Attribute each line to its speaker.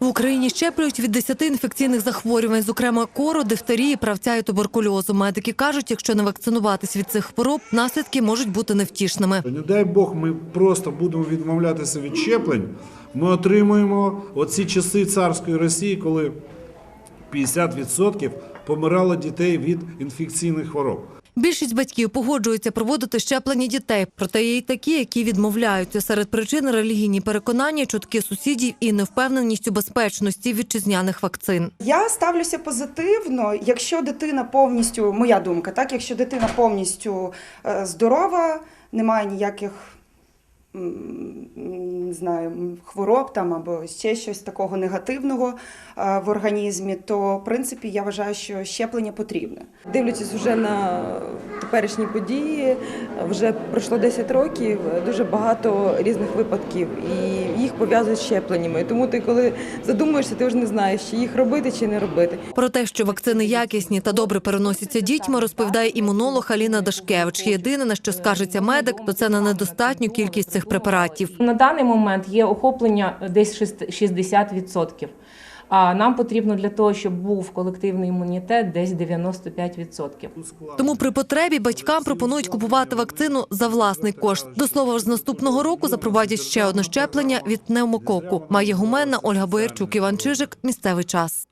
Speaker 1: В Україні щеплюють від 10 інфекційних захворювань, зокрема кору, дифтерії, правця і туберкульозу. Медики кажуть, якщо не вакцинуватись від цих хвороб, наслідки можуть бути невтішними.
Speaker 2: Не дай Бог, ми просто будемо відмовлятися від щеплень. Ми отримуємо оці часи царської Росії, коли 50% помирало дітей від інфекційних хвороб.
Speaker 1: Більшість батьків погоджуються проводити щеплення дітей, проте є й такі, які відмовляються. Серед причин релігійні переконання, чутки сусідів і невпевненість у безпечності вітчизняних вакцин.
Speaker 3: Я ставлюся позитивно, якщо дитина повністю, моя думка, так, якщо дитина повністю е, здорова, немає ніяких не знаю, хвороб там або ще щось такого негативного е, в організмі, то в принципі я вважаю, що щеплення потрібне.
Speaker 4: Дивлячись вже на теперішні події, вже пройшло 10 років, дуже багато різних випадків, і їх пов'язують з щепленнями. Тому ти, коли задумуєшся, ти вже не знаєш, чи їх робити чи не робити.
Speaker 1: Про те, що вакцини якісні та добре переносяться дітьми, розповідає імунолог Аліна Дашкевич. Єдине, на що скаржиться медик, то це на недостатню кількість цих препаратів.
Speaker 5: На даний момент є охоплення десь 60%. А нам потрібно для того, щоб був колективний імунітет, десь 95%.
Speaker 1: Тому при потребі батькам пропонують купувати вакцину за власний кошт. До слова з наступного року запровадять ще одне щеплення від пневмококу. Має гуменна Ольга Боярчук, Іван Чижик. Місцевий час.